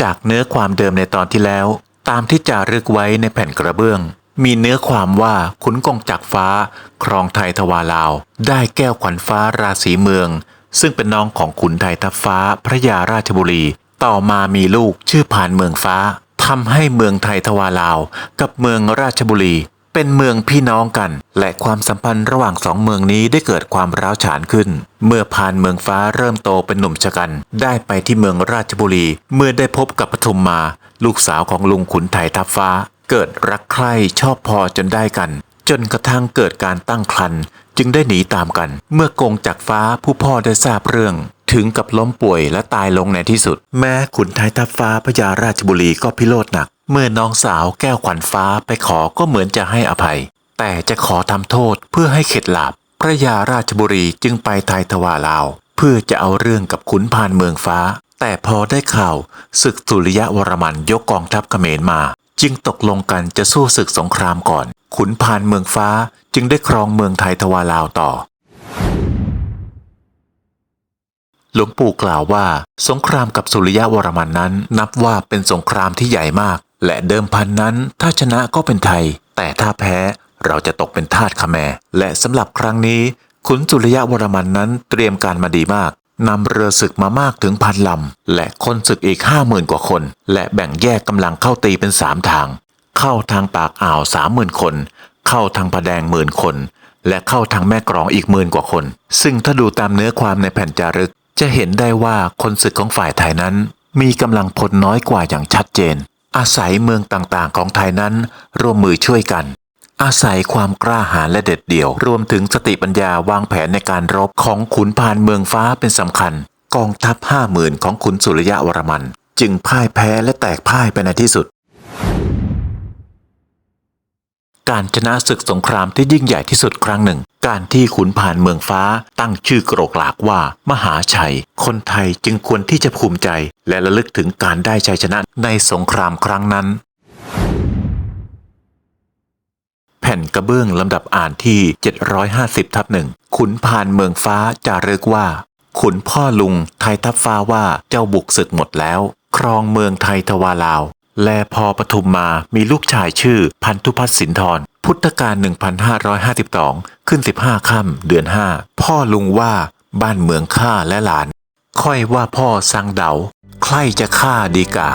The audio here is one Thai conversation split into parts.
จากเนื้อความเดิมในตอนที่แล้ว ตามที่จารึกไว้ในแผ่นกระเบื้อง มีเนื้อความว่าขุนกองจักฟ้า ครองไทยทวาลาว ได้แก้วขวัญฟ้าราศีเมือง ซึ่งเป็นน้องของขุนไทยทัพฟ้าพระยาราชบุรี ต่อมามีลูกชื่อผ่านเมืองฟ้าทำให้เมืองไทยทวาลาว กับเมืองราชบุรี เป็นเมืองพี่น้องกัน และความสัมพันธ์ระหว่างสองเมืองนี้ได้เกิดความร้าวฉานขึ้น เมื่อผ่านเมืองฟ้าเริ่มโตเป็นหนุ่มชะกัน ได้ไปที่เมืองราชบุรี เมื่อได้พบกับปทุมมา ลูกสาวของลุงขุนไทยทัพฟ้า เกิดรักใคร่ชอบพอจนได้กัน จนกระทั่งเกิดการตั้งครรภ์จึงได้หนีตามกัน เมื่อกงจากฟ้าผู้พ่อได้ทราบเรื่องถึงกับล้มป่วยและตายลงในที่สุด แม้ขุนไทยทัพฟ้าพญาราชบุรีก็พิโรธหนัก เมื่อน้องสาวแก้วขวัญฟ้าไปขอก็เหมือนจะให้อภัย แต่จะขอทำโทษเพื่อให้เข็ดหลาบพระยาราชบุรีจึงไปไทยทวาลาว เพื่อจะเอาเรื่องกับขุนพานเมืองฟ้า แต่พอได้ข่าวศึกสุริยะวรมันยกกองทัพเขมรมา จึงตกลงกันจะสู้ศึกสงครามก่อน ขุนพานเมืองฟ้าจึงได้ครองเมืองไทยทวาลาวต่อหลวงปู่กล่าวว่า สงครามกับสุริยะวรมันนั้น นับว่าเป็นสงครามที่ใหญ่มาก และเดิมพันนั้นถ้าชนะก็เป็นไทย แต่ถ้าแพ้เราจะตกเป็นทาสขแมและสำหรับครั้งนี้ ขุนสุริยะวรมันนั้นเตรียมการมาดีมากนำเรือศึกมามากถึงพันลำ และคนศึกอีกห้าหมื่นกว่าคน และแบ่งแยกกำลังเข้าตีเป็นสามทาง เข้าทางปากอ่าวสามหมื่นคน เข้าทางพะแดงหมื่นคน และเข้าทางแม่กรองอีกหมื่นกว่าคน ซึ่งถ้าดูตามเนื้อความในแผ่นจารึก จะเห็นได้ว่าคนศึกของฝ่ายไทยนั้น มีกำลังพลน้อยกว่าอย่างชัดเจน อาศัยเมืองต่างๆ ของไทยนั้นร่วมมือช่วยกัน อาศัยความกล้าหาญและเด็ดเดี่ยว รวมถึงสติปัญญาวางแผนในการรบของขุนพานเมืองฟ้าเป็นสำคัญ กองทัพห้าหมื่นของขุนสุริยะวรมัน จึงพ่ายแพ้และแตกพ่ายไปในที่สุด การชนะศึกสงครามที่ยิ่งใหญ่ที่สุดครั้งหนึ่ง การที่ขุนผ่านเมืองฟ้าตั้งชื่อโกรกหลากว่า มหาชัย คนไทยจึงควรที่จะภูมิใจ และระลึกถึงการได้ชัยชนะในสงครามครั้งนั้น แผ่นกระเบื้องลำดับอ่านที่ 750ทับหนึ่งขุนพานเมืองฟ้าจารึกว่า ขุนพ่อลุงไทยทัพฟ้าว่าเจ้าบุกศึกหมดแล้ว ครองเมืองไทยทวาลาว และพอปทุมมามีลูกชายชื่อพันธุพัฒน์สินทรพุทธกาล1552 ขึ้น 15ค่ำเดือน 5 พ่อลุงว่าบ้านเมืองข้าและหลาน ค่อยว่าพ่อสังเดา ใครจะฆ่าดีกา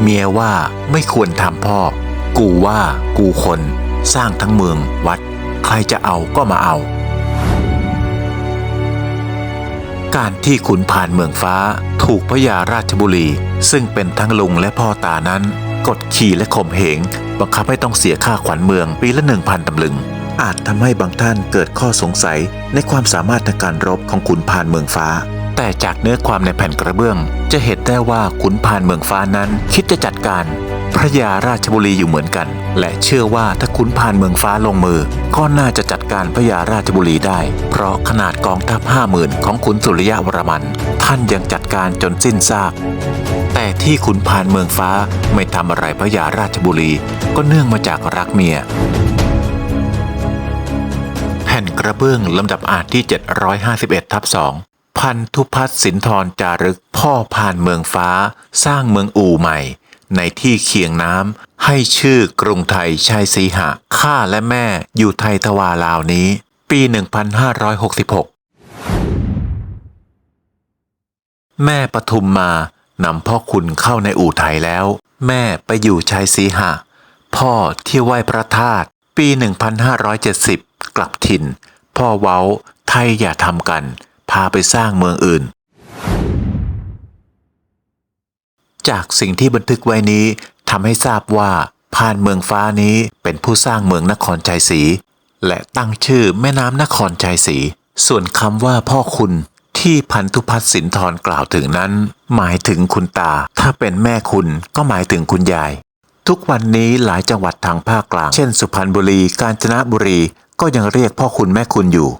เมียว่าไม่ควรทำพ่อ กูว่ากูคน สร้างทั้งเมืองวัด ใครจะเอาก็มาเอา การที่ขุนพานเมืองฟ้าถูกพระยาราชบุรี ซึ่งเป็นทั้งลุงและพ่อตานั้น กดขี่และข่มเหง บังคับให้ต้องเสียค่าขวัญเมืองปีละหนึ่งพันตำลึงอาจทำให้บางท่านเกิดข้อสงสัยในความสามารถทางการรบของขุนพานเมืองฟ้า แต่จากเนื้อความในแผ่นกระเบื้อง จะเห็นได้ว่าขุนพานเมืองฟ้านั้น คิดจะจัดการ พระยาราชบุรีอยู่เหมือนกัน และเชื่อว่าถ้าขุนพานเมืองฟ้าลงมือ ก็น่าจะจัดการพระยาราชบุรีได้ เพราะขนาดกองทัพห้าหมื่นของขุนสุริยะวรมัน ท่านยังจัดการจนสิ้นซากแต่ที่ขุนพานเมืองฟ้าไม่ทำอะไรพระยาราชบุรี ก็เนื่องมาจากรักเมียแผ่นกระเบื้องลำดับอ่านที่ 751ทับ2 พันธุพัฒน์สินทรจารึกพ่อพานเมืองฟ้า สร้างเมืองอู่ใหม่ ในที่เคียงน้ำให้ชื่อกรุงไทยชายสีหะข้าและแม่อยู่ไทยทวาลาวนี้ ปี 1566 แม่ปทุมมานำพ่อคุณเข้าในอู่ไทยแล้ว แม่ไปอยู่ชายสีหะ พ่อเที่ยวไหว้พระธาตุปี 1570 กลับถิ่น พ่อเว้าไทยอย่าทำกัน พาไปสร้างเมืองอื่น จากสิ่งที่บันทึกไว้นี้ทำให้ทราบว่าพานเมืองฟ้านี้เป็นผู้สร้างเมืองนครชัยศรีและตั้งชื่อแม่น้ำนครชัยศรีส่วนคำว่าพ่อคุณที่พันธุพัฒน์สินทรกล่าวถึงนั้น หมายถึงคุณตา ถ้าเป็นแม่คุณก็หมายถึงคุณยาย ทุกวันนี้หลายจังหวัดทางภาคกลาง เช่น สุพรรณบุรี กาญจนบุรี ก็ยังเรียกพ่อคุณแม่คุณอยู่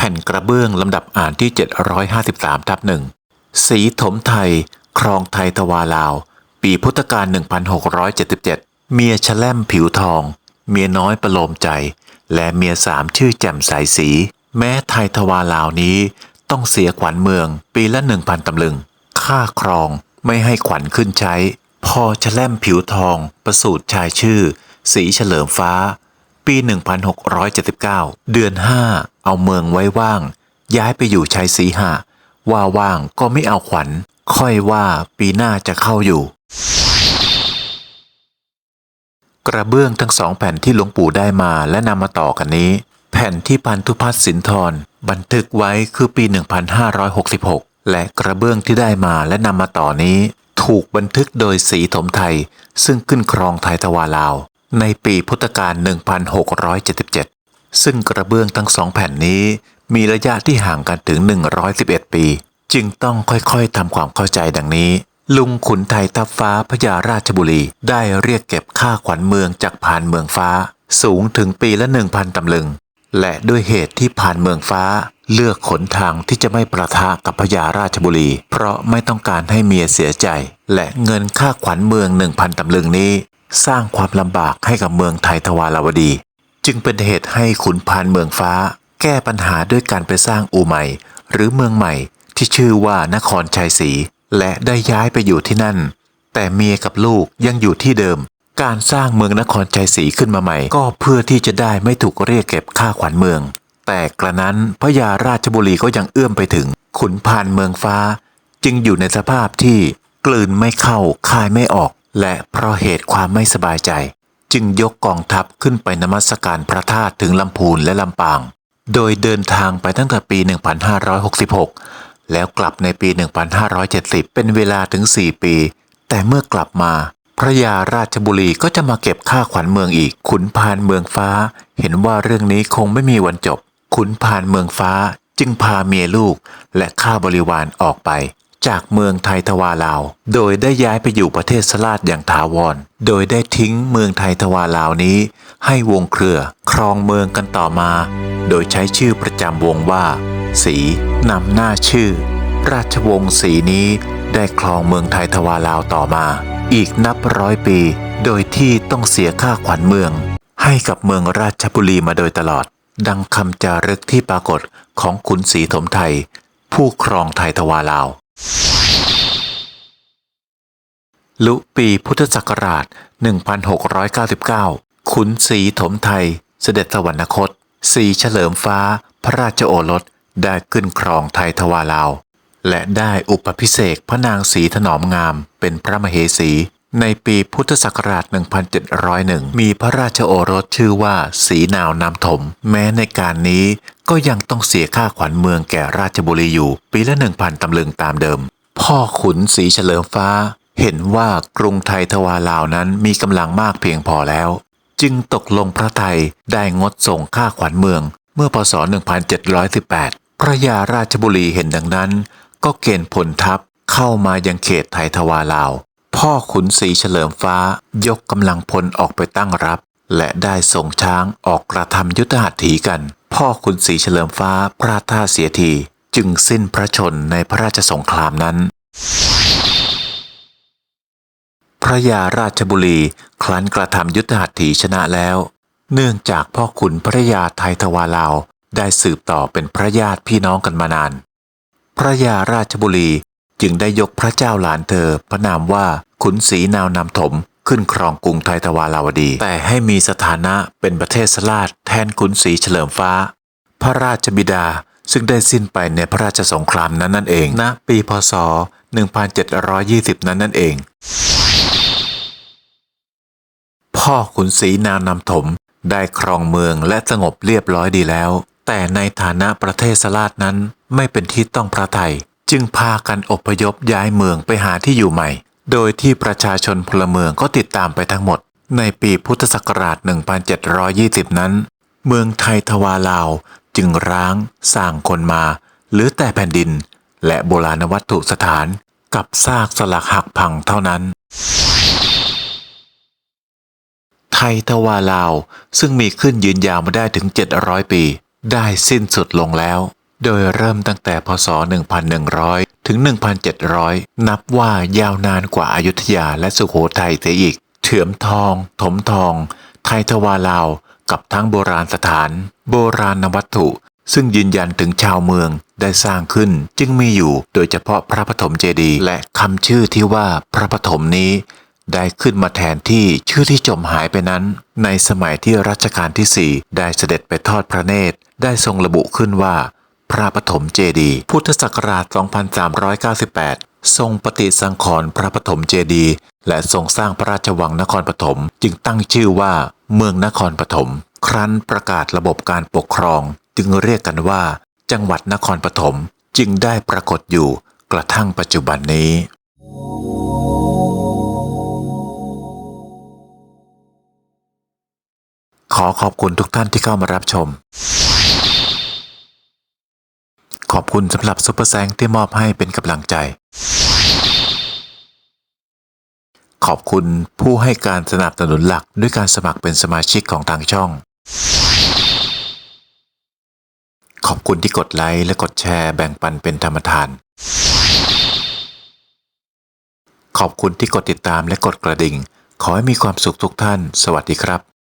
แผ่นกระเบื้องลำดับอ่านที่ 753ทับหนึ่งสีถมไทย ครองไทยทวาลาว ปีพุทธกาล1677 เมียชะแล่มผิวทอง เมียน้อยประโลมใจ และเมียสามชื่อแจ่มใสสี แม้ไทยทวาลาวนี้ ต้องเสียขวัญเมือง ปีละหนึ่งพันตำลึง ค่าครองไม่ให้ขวัญขึ้นใช้ พอชะแล่มผิวทอง ประสูติชายชื่อ สีเฉลิมฟ้า ปี 1679 เดือน 5 เอาเมืองไว้ว่าง ย้ายไปอยู่ชายสีหะว่าว่างก็ไม่เอาขวัญ ค่อยว่าปีหน้าจะเข้าอยู่ กระเบื้องทั้งสองแผ่นที่หลวงปู่ได้มาและนำมาต่อกันนี้ แผ่นที่พันธุพัฒน์สินทรบันทึกไว้คือปี 1566 และกระเบื้องที่ได้มาและนำมาต่อนี้ ถูกบันทึกโดยสีถมไทย ซึ่งขึ้นครองไทยตะวาลาว ในปีพุทธกาล 1677 ซึ่งกระเบื้องทั้งสองแผ่นนี้มีระยะที่ห่างกันถึง 111 ปี จึงต้องค่อยๆทำความเข้าใจดังนี้ ลุงขุนไทยทับฟ้าพญาราชบุรีได้เรียกเก็บค่าขวัญเมืองจากผ่านเมืองฟ้า สูงถึงปีละ 1,000 ตำลึง และด้วยเหตุที่ผ่านเมืองฟ้า เลือกขนทางที่จะไม่ประทะกับพญาราชบุรี เพราะไม่ต้องการให้เมียเสียใจ และเงินค่าขวัญเมือง 1,000 ตำลึงนี้ สร้างความลำบากให้กับเมืองไทยทวารวดี จึงเป็นเหตุให้ขุนพานเมืองฟ้า แก้ปัญหาด้วยการไปสร้างอู่ใหม่ หรือเมืองใหม่ที่ชื่อว่านครชัยศรีและได้ย้ายไปอยู่ที่นั่น แต่เมียกับลูกยังอยู่ที่เดิม การสร้างเมืองนครชัยศรีขึ้นมาใหม่ ก็เพื่อที่จะได้ไม่ถูกเรียกเก็บค่าขวัญเมือง แต่กระนั้นพระยาราชบุรีก็ยังเอื้อมไปถึง ขุนพานเมืองฟ้า จึงอยู่ในสภาพที่กลืนไม่เข้าคายไม่ออก และเพราะเหตุความไม่สบายใจ จึงยกกองทัพขึ้นไปนมัสการพระธาตุถึงลำพูนและลำปาง โดยเดินทางไปตั้งแต่ปี 1566 แล้วกลับในปี 1570 เป็นเวลาถึง 4 ปี แต่เมื่อกลับมาพระยาราชบุรีก็จะมาเก็บค่าขวัญเมืองอีก ขุนพานเมืองฟ้า เห็นว่าเรื่องนี้คงไม่มีวันจบ ขุนพานเมืองฟ้าจึงพาเมียลูกและข้าบริวารออกไป จากเมืองไทยทวาลาว โดยได้ย้ายไปอยู่ประเทศสลาดอย่างถาวร โดยได้ทิ้งเมืองไทยทวาลาวนี้ ให้วงเครือ ครองเมืองกันต่อมา โดยใช้ชื่อประจำวงว่า สีนำหน้าชื่อ ราชวงศ์สีนี้ได้ครองเมืองไทยทวาลาวต่อมา อีกนับร้อยปี โดยที่ต้องเสียค่าขวัญเมือง ให้กับเมืองราชบุรีมาโดยตลอด ดังคำจารึกที่ปรากฏของขุนศรีถมไทยผู้ครองไทยทวาลาว ลุปีพุทธศักราช 1699 ขุนศรีถมไทย เสด็จสวรรคต สีเฉลิมฟ้า พระราชโอรส ได้ขึ้นครองไทยทวาราว และได้อุปพิเศษกพระนางศรีถนอมงามเป็นพระมเหสี ในปีพุทธศักราช 1701 มีพระราชโอรสชื่อว่าสีนาวนามถม แม้ในการนี้ก็ยังต้องเสียค่าขวัญเมืองแก่ราชบุรีอยู่ ปีละ 1,000 ตำลึงตามเดิม พ่อขุนศรีเฉลิมฟ้า เห็นว่ากรุงไทยทวาลาวนั้นมีกำลังมากเพียงพอแล้ว จึงตกลงพระไทยได้งดส่งค่าขวัญเมือง เมื่อพศ 1718 พระยาราชบุรีเห็นดังนั้น ก็เกณฑ์พลทัพเข้ามายังเขตไทยทวาลาว พ่อขุนศรีเฉลิมฟ้ายกกำลังพลออกไปตั้งรับ และได้ส่งช้างออกกระทำยุทธหัตถีกัน พ่อขุนศรีเฉลิมฟ้าพลาดท่าเสียที จึงสิ้นพระชนในพระราชสงครามนั้น พระยาราชบุรีครั้นกระทำยุทธหัตถีชนะแล้ว เนื่องจากพ่อขุนพระยาไทยทวาลาวได้สืบต่อเป็นพระญาติพี่น้องกันมานาน พระยาราชบุรีจึงได้ยกพระเจ้าหลานเธอพระนามว่า ขุนศรีนาวนำถมขึ้นครองกรุงไทยทวาราวดี แต่ให้มีสถานะเป็นประเทศสลาดแทนขุนศรีเฉลิมฟ้า พระราชบิดาซึ่งได้สิ้นไปในพระราชสงครามนั้นนั่นเองณปีพศ 1720 นั้นนั่นเอง พ่อขุนศรีนานำถมได้ครองเมืองและสงบเรียบร้อยดีแล้ว แต่ในฐานะประเทศสลาดนั้นไม่เป็นที่ต้องพระไทย จึงพากันอพยพย้ายเมืองไปหาที่อยู่ใหม่ โดยที่ประชาชนพลเมืองก็ติดตามไปทั้งหมด ในปีพุทธศักราช 1720 นั้น เมืองไทยทวาลาวจึงร้างสร้างคนมา หรือแต่แผ่นดิน และโบราณวัตถุสถานกับซากสลักหักพังเท่านั้น ไทยทวาลาวซึ่งมีขึ้นยืนยาวมาได้ถึง 700 ปี ได้สิ้นสุดลงแล้ว โดยเริ่มตั้งแต่พศ 1100 ถึง 1700 นับว่ายาวนานกว่าอายุทยาและสุโขทัยเสียอีก เถื่อมทอง ถมทอง ไทยทวาลาว กับทั้งโบราณสถาน โบราณวัตถุ ซึ่งยืนยันถึงชาวเมืองได้สร้างขึ้นจึงมีอยู่โดยเฉพาะพระปฐมเจดีย์และคำชื่อที่ว่าพระปฐมนี้ ได้ขึ้นมาแทนที่ชื่อที่จมหายไปนั้น ในสมัยที่รัชกาลที่ 4 ได้เสด็จไปทอดพระเนตร ได้ทรงระบุขึ้นว่า พระปฐมเจดีย์พุทธศักราช 2398 ทรงปฏิสังขรณ์พระปฐมเจดีย์และทรงสร้างพระราชวังนครปฐมจึงตั้งชื่อว่า เมืองนครปฐม ครั้นประกาศระบบการปกครอง จึงเรียกกันว่า จังหวัดนครปฐมจึงได้ปรากฏอยู่กระทั่งปัจจุบันนี้ขอขอบคุณทุกท่านที่เข้ามารับชม อบคุณสำหรับซุปเปอร์แซงที่มอบให้เป็นกำลังใจ ขอบคุณผู้ให้การสนับสนุนหลักด้วยการสมัครเป็นสมาชิกของทางช่อง ขอบคุณที่กดไลค์และกดแชร์แบ่งปันเป็นธรรมทาน ขอบคุณที่กดติดตามและกดกระดิ่ง ขอให้มีความสุขทุกท่าน สวัสดีครับ